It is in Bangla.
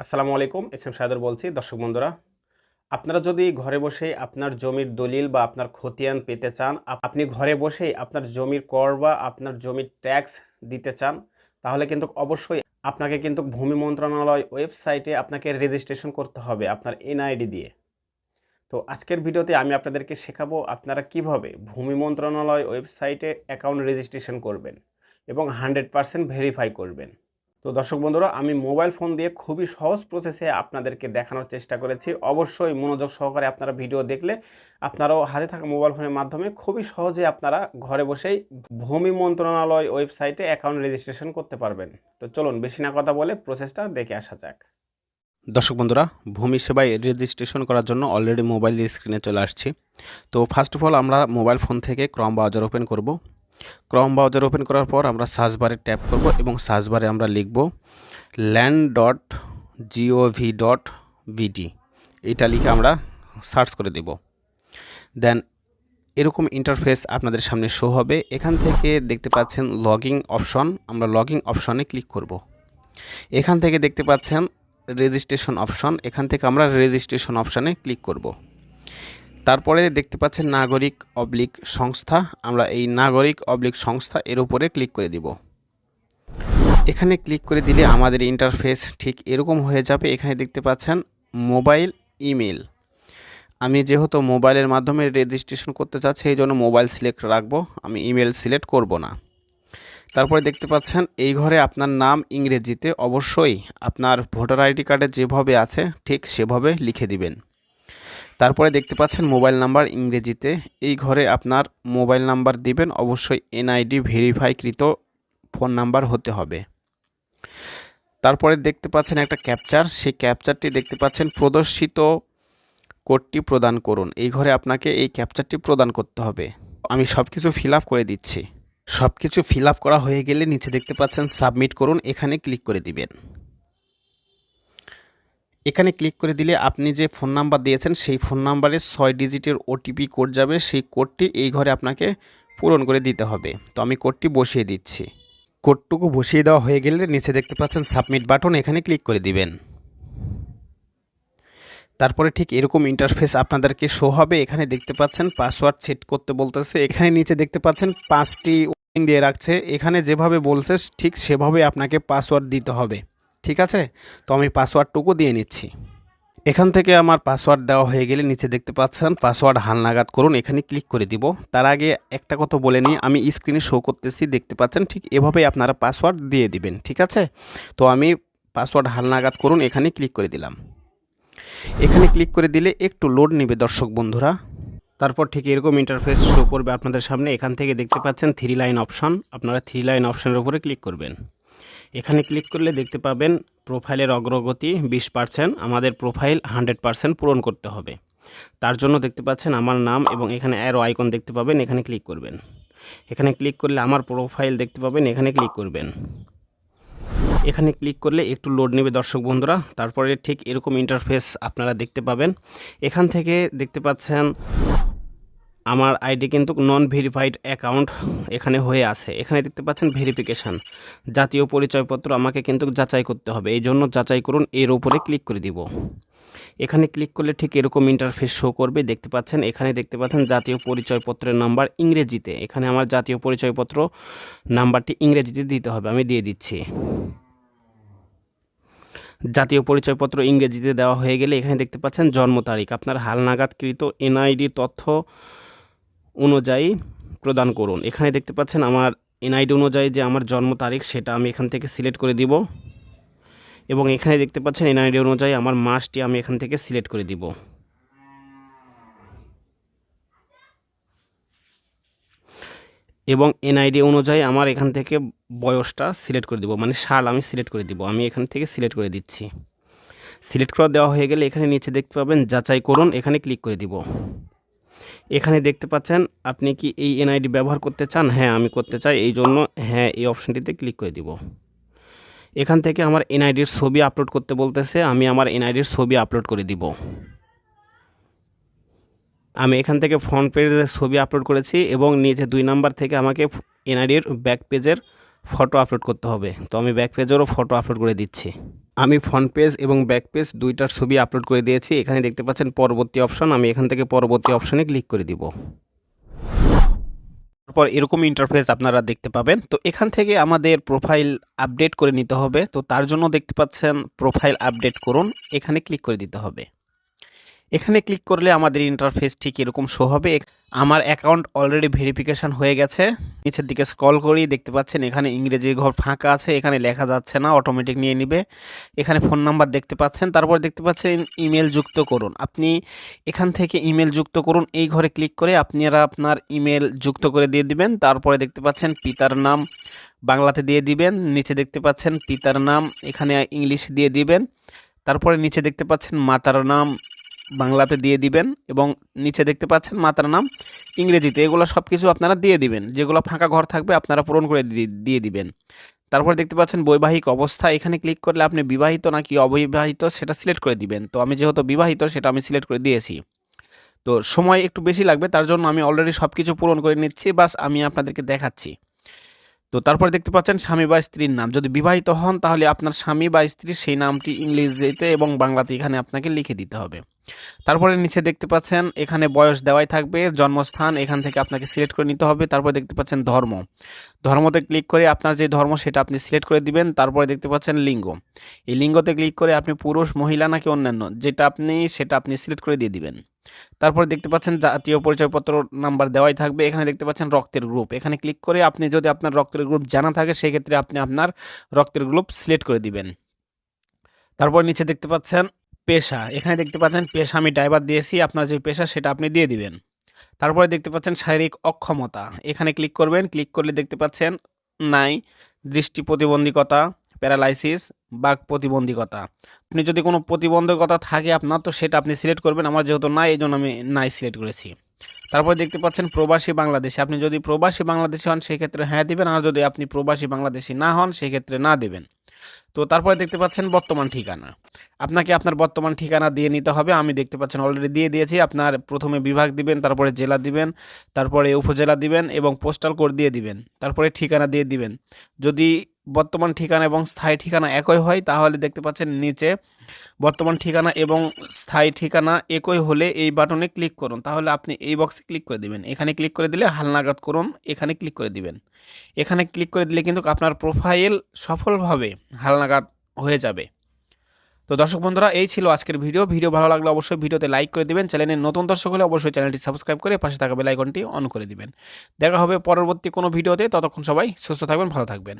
আসসালামু আলাইকুম, এস এম বলছি। দর্শক বন্ধুরা, আপনারা যদি ঘরে বসেই আপনার জমির দলিল বা আপনার খতিয়ান পেতে চান আপনি ঘরে বসেই আপনার জমির কর বা আপনার জমির ট্যাক্স দিতে চান, তাহলে কিন্তু অবশ্যই আপনাকে কিন্তু ভূমি মন্ত্রণালয় ওয়েবসাইটে আপনাকে রেজিস্ট্রেশন করতে হবে আপনার এনআইডি দিয়ে। তো আজকের ভিডিওতে আমি আপনাদেরকে শেখাবো আপনারা কীভাবে ভূমি মন্ত্রণালয় ওয়েবসাইটে অ্যাকাউন্ট রেজিস্ট্রেশন করবেন এবং হান্ড্রেড পারসেন্ট ভেরিফাই করবেন। তো দর্শক বন্ধুরা, আমি মোবাইল ফোন দিয়ে খুবই সহজ প্রসেসে আপনাদেরকে দেখানোর চেষ্টা করেছি। অবশ্যই মনোযোগ সহকারে আপনারা ভিডিও দেখলে আপনারাও হাতে থাকা মোবাইল ফোনের মাধ্যমে খুবই সহজে আপনারা ঘরে বসেই ভূমি মন্ত্রণালয় ওয়েবসাইটে অ্যাকাউন্ট রেজিস্ট্রেশন করতে পারবেন। তো চলুন, বেশি না কথা বলে প্রসেসটা দেখে আসা যাক। দর্শক বন্ধুরা, ভূমি সেবায় রেজিস্ট্রেশন করার জন্য অলরেডি মোবাইল স্ক্রিনে চলে আসছি। তো ফার্স্ট অফ অল আমরা মোবাইল ফোন থেকে ক্রম ব্রাউজার ওপেন করব। ক্রম ব্রাউজার ওপেন করার পর আমরা সার্চ বারে ট্যাপ করব এবং সার্চ বারে আমরা লিখব land dot G O V dot BD এটা লিখে আমরা সার্চ করে দেব। দেন এরকম ইন্টারফেস আপনাদের সামনে শো হবে। এখান থেকে দেখতে পাচ্ছেন লগিং অপশন আমরা লগিং অপশনে ক্লিক করব। এখান থেকে দেখতে পাচ্ছেন রেজিস্ট্রেশন অপশন এখান থেকে আমরা রেজিস্ট্রেশন অপশনে ক্লিক করব। তারপরে দেখতে পাচ্ছেন নাগরিক অবলিক সংস্থা। আমরা এই নাগরিক অবলিক সংস্থা এর উপরে ক্লিক করে দিব। এখানে ক্লিক করে দিলে আমাদের ইন্টারফেস ঠিক এরকম হয়ে যাবে। এখানে দেখতে পাচ্ছেন মোবাইল ইমেল। আমি যেহেতু মোবাইলের মাধ্যমে রেজিস্ট্রেশন করতে চাচ্ছি, এই জন্য মোবাইল সিলেক্ট রাখব। আমি ইমেল সিলেক্ট করব না। তারপরে দেখতে পাচ্ছেন এই ঘরে আপনার নাম ইংরেজিতে অবশ্যই আপনার ভোটার আইডি কার্ডে যেভাবে আছে, ঠিক সেভাবে লিখে দিবেন। তারপরে দেখতে পাচ্ছেন মোবাইল নাম্বার ইংরেজিতে। এই ঘরে আপনার মোবাইল নাম্বার দিবেন, অবশ্যই এনআইডি ভেরিফাইকৃত ফোন নাম্বার হতে হবে। তারপরে দেখতে পাচ্ছেন একটা ক্যাপচার, সেই ক্যাপচারটি দেখতে পাচ্ছেন প্রদর্শিত কোডটি প্রদান করুন। এই ঘরে আপনাকে এই ক্যাপচারটি প্রদান করতে হবে। আমি সব কিছু ফিল করে দিচ্ছি। সব কিছু ফিল করা হয়ে গেলে নিচে দেখতে পাচ্ছেন সাবমিট করুন, এখানে ক্লিক করে দিবেন। এখানে ক্লিক করে দিলে আপনি যে ফোন নাম্বার দিয়েছেন, সেই ফোন নাম্বারে ছয় ডিজিটের ওটিপি কোড যাবে, সেই কোডটি এই ঘরে আপনাকে পূরণ করে দিতে হবে। তো আমি কোডটি বসিয়ে দিচ্ছি। কোডটুকু বসিয়ে দেওয়া হয়ে গেলে নিচে দেখতে পাচ্ছেন সাবমিট বাটন এখানে ক্লিক করে দিবেন। তারপরে ঠিক এরকম ইন্টারফেস আপনাদেরকে শো হবে। এখানে দেখতে পাচ্ছেন পাসওয়ার্ড সেট করতে বলতেছে। এখানে নিচে দেখতে পাচ্ছেন পাঁচটি দিয়ে রাখছে। এখানে যেভাবে বলছে, ঠিক সেভাবে আপনাকে পাসওয়ার্ড দিতে হবে। ঠিক আছে? তো আমি পাসওয়ার্ডটুকু দিয়ে নিচ্ছি। এখান থেকে আমার পাসওয়ার্ড দেওয়া হয়ে গেলে নিচে দেখতে পাচ্ছেন, পাসওয়ার্ড হালনাগাদ করুন, এখানে ক্লিক করে দিব। তার আগে একটা কথা বলে নিই, আমি স্ক্রিনে শো করতেছি, দেখতে পাচ্ছেন, ঠিক এভাবেই আপনারা পাসওয়ার্ড দিয়ে দিবেন, ঠিক আছে? তো আমি পাসওয়ার্ড হালনাগাদ করুন, এখানে ক্লিক করে দিলাম। এখানে ক্লিক করে দিলে একটু লোড নেবে দর্শক বন্ধুরা। তারপর ঠিক এরকম ইন্টারফেস শো করবে আপনাদের সামনে, এখান থেকে দেখতে পাচ্ছেন থ্রি লাইন অপশান আপনারা থ্রি লাইন অপশানের উপরে ক্লিক করবেন। এখানে ক্লিক করলে দেখতে পাবেন প্রোফাইলের অগ্রগতি বিশ পার্সেন্ট আমাদের প্রোফাইল হান্ড্রেড পার্সেন্ট পূরণ করতে হবে। তার জন্য দেখতে পাচ্ছেন আমার নাম এবং এখানে অ্যারো আইকন দেখতে পাবেন, এখানে ক্লিক করবেন। এখানে ক্লিক করলে আমার প্রোফাইল দেখতে পাবেন, এখানে ক্লিক করবেন। এখানে ক্লিক করলে একটু লোড নেবে দর্শক বন্ধুরা, তারপরে ঠিক এরকম ইন্টারফেস আপনারা দেখতে পাবেন। এখান থেকে দেখতে পাচ্ছেন আমার আইডি কিন্তু নন ভেরিফাইড অ্যাকাউন্ট এখানে হয়ে আছে। এখানে দেখতে পাচ্ছেন ভেরিফিকেশান জাতীয় পরিচয়পত্র আমাকে কিন্তু যাচাই করতে হবে। এই জন্য যাচাই করুন, এর উপরে ক্লিক করে দিব। এখানে ক্লিক করলে ঠিক এরকম ইন্টারফেস শো করবে। দেখতে পাচ্ছেন, এখানে দেখতে পাচ্ছেন জাতীয় পরিচয়পত্রের নাম্বার ইংরেজিতে। এখানে আমার জাতীয় পরিচয়পত্র নাম্বারটি ইংরেজিতে দিতে হবে, আমি দিয়ে দিচ্ছি। জাতীয় পরিচয়পত্র ইংরেজিতে দেওয়া হয়ে গেলে এখানে দেখতে পাচ্ছেন জন্ম তারিখ। আপনার হালনাগাদকৃত এনআইডি তথ্য অনুযায়ী প্রদান করুন। এখানে দেখতে পাচ্ছেন আমার এনআইডি অনুযায়ী যে আমার জন্ম তারিখ, সেটা আমি এখান থেকে সিলেক্ট করে দিব। এবং এখানে দেখতে পাচ্ছেন এনআইডি অনুযায়ী আমার মাসটি আমি এখান থেকে সিলেক্ট করে দিব। এবং এনআইডি অনুযায়ী আমার এখান থেকে বয়সটা সিলেক্ট করে দিব মানে সাল আমি সিলেক্ট করে দিব, আমি এখান থেকে সিলেক্ট করে দিচ্ছি। সিলেক্ট করা দেওয়া হয়ে গেলে এখানে নিচে দেখতে পাবেন যাচাই করুন, এখানে ক্লিক করে দিব। এখানে দেখতে পাচ্ছেন, আপনি কি এই এনআইডি ব্যবহার করতে চান? হ্যাঁ আমি করতে চাই। এই জন্য হ্যাঁ এই অপশানটিতে ক্লিক করে দিব। এখান থেকে আমার এনআইডির ছবি আপলোড করতে বলতেছে, আমি আমার এনআইডির ছবি আপলোড করে দিব। আমি এখান থেকে ফ্রন্ট পেজের ছবি আপলোড করেছি এবং নিচে দুই নাম্বার থেকে আমাকে এনআইডির ব্যাক পেজের ফটো আপলোড করতে হবে। তো আমি ব্যাক পেজেরও ফটো আপলোড করে দিচ্ছি। আমি ফ্রন্ট পেজ এবং ব্যাক পেজ দুইটার ছবি আপলোড করে দিয়েছি। এখানে দেখতে পাচ্ছেন পরবর্তী অপশন আমি এখান থেকে পরবর্তী অপশনে ক্লিক করে দিব। তারপর এরকম ইন্টারফেস আপনারা দেখতে পাবেন। তো এখান থেকে আমাদের প্রোফাইল আপডেট করে নিতে হবে। তো তার জন্য দেখতে পাচ্ছেন প্রোফাইল আপডেট করুন। এখানে ক্লিক করে দিতে হবে। এখানে ক্লিক করলে আমাদের ইন্টারফেস ঠিক এরকম শো হবে। আমার অ্যাকাউন্ট অলরেডি ভেরিফিকেশন হয়ে গেছে। নিচের দিকে স্ক্রল করি, দেখতে পাচ্ছেন এখানে ইংরেজি ঘর ফাঁকা আছে, এখানে লেখা যাচ্ছে না অটোমেটিক নিয়ে নিবে। এখানে ফোন নাম্বার দেখতে পাচ্ছেন, তারপর দেখতে পাচ্ছেন ইমেল যুক্ত করুন। আপনি এখান থেকে ইমেল যুক্ত করুন, এই ঘরে ক্লিক করে আপনারা আপনার ইমেল যুক্ত করে দিয়ে দিবেন। তারপরে দেখতে পাচ্ছেন পিতার নাম বাংলাতে দিয়ে দিবেন, নিচে দেখতে পাচ্ছেন পিতার নাম এখানে ইংলিশ দিয়ে দিবেন। তারপরে নিচে দেখতে পাচ্ছেন মাতার নাম বাংলাতে দিয়ে দিবেন এবং নিচে দেখতে পাচ্ছেন মাতার নাম। ইংরেজিতে এগুলো সব কিছু আপনারা দিয়ে দিবেন। যেগুলো ফাঁকা ঘর থাকবে আপনারা পূরণ করে দিয়ে দিবেন। তারপর দেখতে পাচ্ছেন বৈবাহিক অবস্থা। এখানে ক্লিক করলে আপনি বিবাহিত নাকি অবিবাহিত সেটা সিলেক্ট করে দিবেন। তো আমি যেহেতু বিবাহিত, সেটা আমি সিলেক্ট করে দিয়েছি। তো সময় একটু বেশি লাগবে, তার জন্য আমি অলরেডি সব কিছু পূরণ করে নিচ্ছি। বাস আমি আপনাদেরকে দেখাচ্ছি। তো তারপর দেখতে পাচ্ছেন স্বামী বা স্ত্রীর নাম। যদি বিবাহিত হন, তাহলে আপনার স্বামী বা স্ত্রী সেই নামটি ইংরেজিতে এবং বাংলাতে এখানে আপনাকে লিখে দিতে হবে। তারপরে নিচে দেখতে পাচ্ছেন, এখানে বয়স দেওয়াই থাকবে, জন্মস্থান এখান থেকে আপনাকে সিলেক্ট করে নিতে হবে। তারপরে দেখতে পাচ্ছেন ধর্ম। ধর্মতে ক্লিক করে আপনার যে ধর্ম সেটা আপনি সিলেক্ট করে দিবেন। তারপরে দেখতে পাচ্ছেন লিঙ্গ। এই লিঙ্গতে ক্লিক করে আপনি পুরুষ, মহিলা নাকি অন্যান্য, যেটা আপনি, সেটা আপনি সিলেক্ট করে দিয়ে দিবেন। তারপরে দেখতে পাচ্ছেন জাতীয় পরিচয়পত্র নাম্বার দেওয়াই থাকবে। এখানে দেখতে পাচ্ছেন রক্তের গ্রুপ এখানে ক্লিক করে আপনি যদি আপনার রক্তের গ্রুপ জানা থাকে, সেক্ষেত্রে আপনি আপনার রক্তের গ্রুপ সিলেক্ট করে দিবেন। তারপর নিচে দেখতে পাচ্ছেন পেশা। এখানে দেখতে পাচ্ছেন পেশা আমি ড্রাইভার দিয়েছি, আপনার যে পেশা সেটা আপনি দিয়ে দিবেন। তারপরে দেখতে পাচ্ছেন শারীরিক অক্ষমতা। এখানে ক্লিক করবেন ক্লিক করলে দেখতে পাচ্ছেন নাই দৃষ্টি প্রতিবন্ধকতা প্যারালাইসিস বাক প্রতিবন্ধকতা। আপনি যদি কোনো প্রতিবন্ধকতা থাকে আপনার, তো সেটা আপনি সিলেক্ট করবেন। আমার যেহেতু নাই এই জন্য আমি নাই সিলেক্ট করেছি। তারপর দেখতে পাচ্ছেন প্রবাসী বাংলাদেশি। আপনি যদি প্রবাসী বাংলাদেশি হন, সেক্ষেত্রে হ্যাঁ দিবেন। আর যদি আপনি প্রবাসী বাংলাদেশি না হন, সেক্ষেত্রে না দেবেন। তো তারপরে দেখতে পাচ্ছেন বর্তমান ঠিকানা। আপনাকে আপনার বর্তমান ঠিকানা দিয়ে নিতে হবে। আমি দেখতে পাচ্ছেন অলরেডি দিয়ে দিয়েছি। আপনার প্রথমে বিভাগ দিবেন, তারপরে জেলা দিবেন, তারপরে উপজেলা দিবেন এবং পোস্টাল কোড দিয়ে দিবেন। তারপরে ঠিকানা দিয়ে দিবেন। যদি বর্তমান ঠিকানা এবং স্থায়ী ঠিকানা একই হয়, তাহলে দেখতে পাচ্ছেন নিচে বর্তমান ঠিকানা এবং স্থায়ী ঠিকানা একই হলে এই বাটনে ক্লিক করুন। তাহলে আপনি এই বক্সে ক্লিক করে দিবেন। এখানে ক্লিক করে দিলে হালনাগাদ করুন, এখানে ক্লিক করে দিবেন। এখানে ক্লিক করে দিলে কিন্তু আপনার প্রোফাইল সফলভাবে হালনাগাদ হয়ে যাবে। তো দর্শক বন্ধুরা, এই ছিল আজকের ভিডিও ভিডিও ভালো লাগলে অবশ্যই ভিডিওতে লাইক করে দিবেন। চ্যানেলের নতুন দর্শক হলে অবশ্যই চ্যানেলটি সাবস্ক্রাইব করে পাশে থাকা বেল আইকনটি অন করে দিবেন। দেখা হবে পরবর্তী কোনো ভিডিওতে ততক্ষণ সবাই সুস্থ থাকবেন, ভালো থাকবেন।